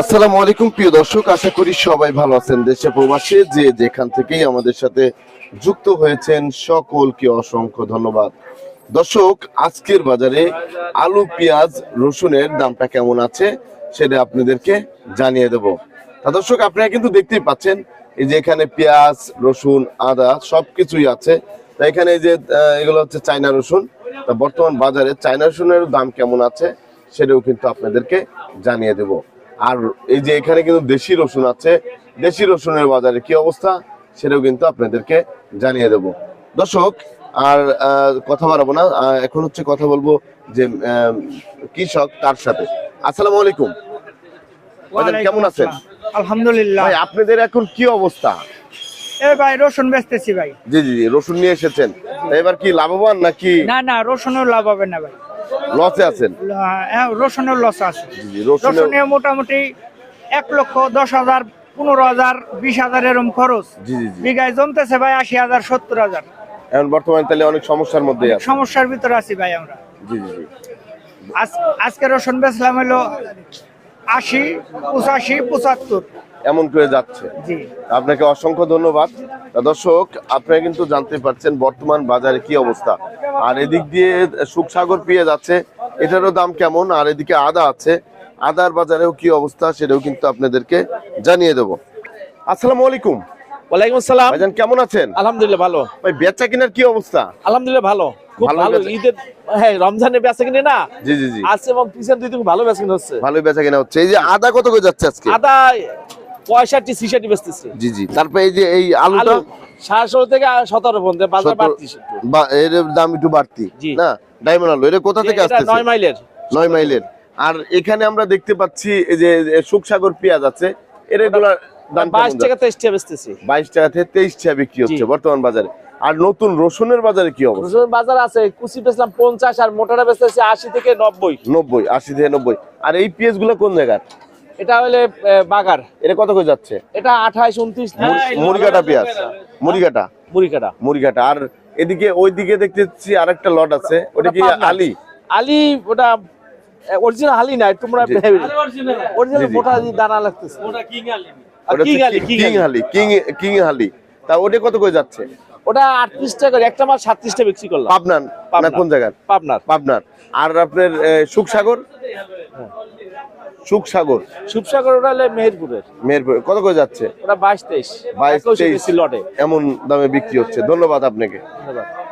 আসসালামু আলাইকুম, প্রিয় দর্শক। আশা করি সবাই ভালো আছেন। দেশে প্রবাসে যে যেখান থেকেই আমাদের সাথে যুক্ত হয়েছেন, সকলকে অসংখ্য ধন্যবাদ। দর্শক, আজকের বাজারে আলু, পেঁয়াজ, রসুনের দামটা কেমন আছে সেটা আপনাদেরকে জানিয়ে দেব। তা দর্শক, আপনারা কিন্তু দেখতেই পাচ্ছেন, এই যে এখানে পেঁয়াজ, রসুন, আদা সবকিছুই আছে। তা এখানে যে এগুলো হচ্ছে চায়না রসুন। তা বর্তমান বাজারে চায়না রসুনের দাম কেমন আছে সেটাও কিন্তু আপনাদেরকে জানিয়ে দেব। আর এই যে এখানে কিন্তু দেশি রসুন আছে দেশি রসুনের বাজারে কি অবস্থা সেটাও কিন্তু আপনাদেরকে জানিয়ে দেব। দর্শক আর কথা বাড়াবো না এখন হচ্ছে কথা বলব যে কৃষক তার সাথে। আসসালামু আলাইকুম। কেমন আছেন? আলহামদুলিল্লাহ। আপনাদের এখন কি অবস্থা? এ ভাই রসুন বেচতেছি ভাই। জি জি জি রসুন নিয়ে এসেছেন। এবার কি লাভবান নাকি? না না রসুনের লাভ হবে না ভাই। লসে আছেন? হ্যাঁ, রসুনের লস আছে। রসুনে মোটামুটি এক লক্ষ দশ হাজার পনেরো হাজার বিশ হাজার এরম খরচ। বিঘায় জমতেছে ভাই আশি হাজার সত্তর হাজার। এখন বর্তমানে তাহলে অনেক সমস্যার মধ্যে সমস্যার ভিতরে আছি ভাই আমরা। জি জি জি। আজ আজকে রসুন বেচলাম হলো আশি পঁচাশি পঁচাত্তর। এমন করে যাচ্ছে। আপনাকে অসংখ্য ধন্যবাদ। দর্শক আপনারা কিন্তু জানতে পারছেন বর্তমান বাজারে কি অবস্থা। আর এদিক দিয়ে সুখসাগর পেঁয়াজ আছে এটারও দাম কেমন? আর এদিকে আদা আছে। আদার বাজারেও কি অবস্থা সেটাও কিন্তু আপনাদেরকে জানিয়ে দেব। আসসালামু আলাইকুম। ওয়ালাইকুম আসসালাম। ভাইজান কেমন আছেন? আলহামদুলিল্লাহ ভালো। ভাই বেচা কিনার কি অবস্থা? আলহামদুলিল্লাহ ভালো। খুব ভালো ভালো। বেচা- ঈদের হ্যাঁ রমজানে বেচা কিনে না? জি জি জি। এবং পিছন দুই দিন ভালো বেচা কিনে হচ্ছে। ভালোই বেচা কিনা হচ্ছে। এই যে আদা কত করে যাচ্ছে আজকে? আদা পঁয়ষট্টি ছিষট্টি বেচতেছে। জি জি। তারপরে এই যে এই আলুটা? আলু সাড়ে ষোলো থেকে সতেরো পর্যন্ত বাজার বা এর দাম একটু বাড়তি না? ডায়মন্ড আলু এটা কোথা থেকে নয় মাইলের। নয় মাইলের। আর এখানে আমরা দেখতে পাচ্ছি এই যে সুখসাগর পেঁয়াজ আছে এর এগুলার দাম বাইশ টাকা তেইশ টাকা বেচতেছি। বাইশ টাকা থেকে তেইশ টাকা বিক্রি হচ্ছে বর্তমান বাজারে। আর নতুন রসুনের বাজারে কি অবস্থা? রসুন বাজার আছে কুচি বেচলাম পঞ্চাশ আর মোটাটা বেচতেছে আশি থেকে নব্বই। নব্বই আশি থেকে নব্বই। আর এই পেঁয়াজগুলো কোন জায়গার? এটা হলে বাগার। এটা কত করে যাচ্ছে? এটা আঠাইশ উনত্রিশ মুড়িঘাটা পেঁয়াজ। মুড়িঘাটা মুড়ি কাটা মুড়িঘাটা আর এদিকে ওইদিকে দেখতে পাচ্ছি আরেকটা লট আছে। ওটা কি আলি? আলি ওটা অরিজিনাল হালি নাই তোমরা অরিজিনাল। মোটা দানা লাগতেছে। ওটা কিং আলি। কিং কিং হালি কিং কিং হালি তা ওটা কত করে যাচ্ছে? ওটা আটত্রিশ টাকা করে, একটা মাল সাতত্রিশ টাকা বিক্রি করলাম। পাবনার? কোন জায়গার? পাবনার। পাবনার। আর আপনার এ, সুখসাগর। সুখসাগর ওরালে ওটা হলে মেহেরপুরের। মেহেরপুর কত করে যাচ্ছে? ওটা বাইশ তেইশ। বাইশ তেইশ। লটে। এমন দামে বিক্রি হচ্ছে। ধন্যবাদ আপনাকে। ধন্যবাদ।